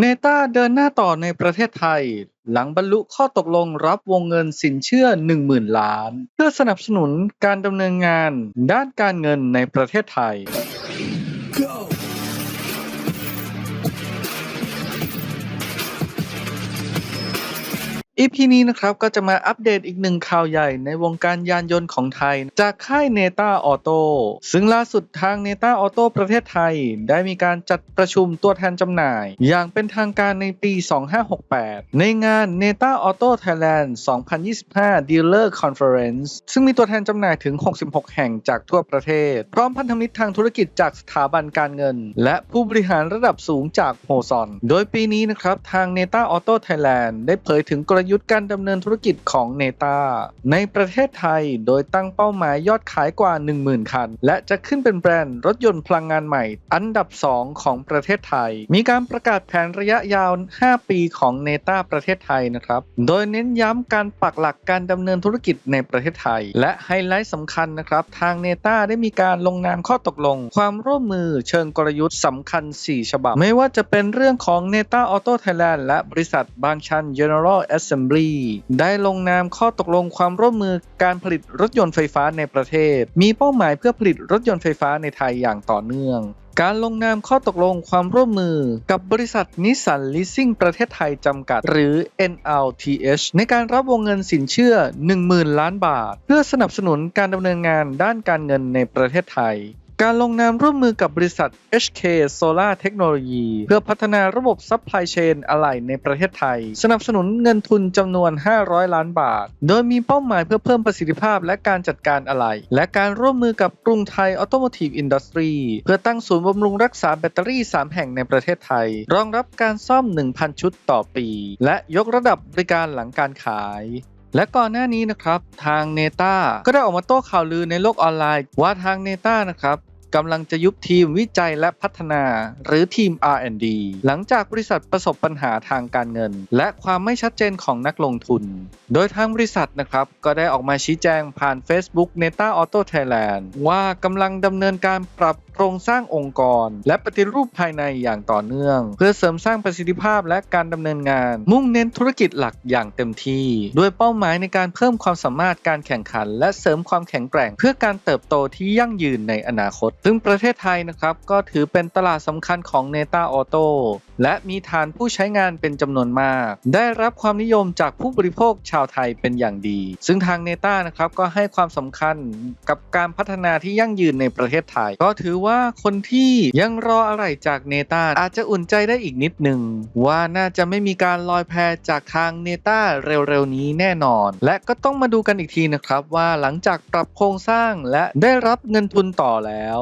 เนต้าเดินหน้าต่อในประเทศไทย หลังบรรลุข้อตกลงรับวงเงินสินเชื่อ 10,000 ล้าน เพื่อสนับสนุนการดำเนินงานด้านการเงินในประเทศไทย EP นี้นะครับก็จะมาอัปเดตอีกหนึ่งข่าวใหญ่ในวงการยานยนต์ของไทย จากค่ายเนต้าออโต้ซึ่งล่าสุดทางเนต้าออโต้ประเทศไทย ได้มีการจัดประชุมตัวแทนจำหน่าย อย่างเป็นทางการในปี 2568 ในงาน NETA Auto Thailand 2025 Dealer Conference ซึ่งมีตัวแทนจำหน่ายถึง 66 แห่งจากทั่วประเทศ พร้อมพันธมิตรทางธุรกิจจากสถาบันการเงิน และผู้บริหารระดับสูงจากโฮซอนโดยปีนี้นะครับทาง NETA Auto Thailand ได้เผยถึงกลยุทธ์การดำเนินธุรกิจของ NETA ในประเทศไทยโดยตั้งเป้าหมายยอดขายกว่า 10,000 คัน และจะขึ้นเป็นแบรนด์รถยนต์พลังงานใหม่ อันดับ 2 ของประเทศไทย มีการประกาศแผนระยะยาว 5 ปีของ NETA ประเทศไทยนะครับ โดยเน้นย้ำการปักหลักการดำเนินธุรกิจในประเทศไทย และไฮไลท์สำคัญนะครับ ทาง NETA ได้มีการลงนามข้อตกลง ความร่วมมือเชิงกลยุทธ์สำคัญ 4 ฉบับ ไม่ว่าจะเป็นเรื่องของ NETA Auto Thailand และบริษัทบางชัน General Assembly ได้ลงนามข้อตกลงความร่วมมือการผลิตรถยนต์ไฟฟ้าในประเทศ มีเป้าหมายเพื่อผลิตรถยนต์ไฟฟ้าในไทยอย่างต่อเนื่องการลงนามข้อตกลงความร่วมมือกับบริษัทนิสสันลิสซิ่งประเทศไทยจำกัด หรือ NLTH ในการรับวงเงินสินเชื่อ 10,000 ล้านบาท เพื่อสนับสนุนการดำเนินงานด้านการเงินในประเทศไทย การลงนามร่วมมือกับบริษัท HK Solar Technology เพื่อพัฒนาระบบซัพพลายเชนอะไหล่ในประเทศไทย สนับสนุนเงินทุนจำนวน 500 ล้านบาท โดยมีเป้าหมายเพื่อเพิ่มประสิทธิภาพและการจัดการอะไหล่และการร่วมมือกับกรุงไทย Automotive Industry เพื่อตั้งศูนย์บำรุงรักษาแบตเตอรี่ 3 แห่งในประเทศไทย รองรับการซ่อม 1,000 ชุดต่อปี และยกระดับบริการหลังการขาย และก่อนหน้านี้นะครับทางเนต้าก็ได้ออกมาโต้ข่าวลือในโลกออนไลน์ ว่าทางเนต้านะครับ กำลังจะยุบทีมวิจัยและพัฒนา หรือทีม R&D หลังจากบริษัทประสบปัญหาทางการเงิน และความไม่ชัดเจนของนักลงทุน โดยทางบริษัทนะครับก็ได้ออกมาชี้แจงผ่าน Facebook Neta Auto Thailand ว่ากำลังดำเนินการปรับโครงสร้างองค์กร และปฏิรูปภายในอย่างต่อเนื่อง เพื่อเสริมสร้างประสิทธิภาพและการดำเนินงาน มุ่งเน้นธุรกิจหลักอย่างเต็มที่ ด้วยเป้าหมายในการเพิ่มความสามารถการแข่งขัน และเสริมความแข็งแกร่ง เพื่อการเติบโตที่ยั่งยืนในอนาคตซึ่งประเทศไทยนะครับก็ถือเป็นตลาดสำคัญของ Neta Auto และมีฐานผู้ใช้งานเป็นจำนวนมาก ได้รับความนิยมจากผู้บริโภคชาวไทยเป็นอย่างดี ซึ่งทาง Neta นะครับก็ให้ความสำคัญกับการพัฒนาที่ยั่งยืนในประเทศไทย ก็ถือว่าคนที่ยังรออะไรจาก Neta อาจจะอุ่นใจได้อีกนิดหนึ่งว่าน่าจะไม่มีการลอยแพจากทาง Neta เร็วๆนี้แน่นอน และก็ต้องมาดูกันอีกทีนะครับว่าหลังจากปรับโครงสร้างและได้รับเงินทุนต่อแล้ว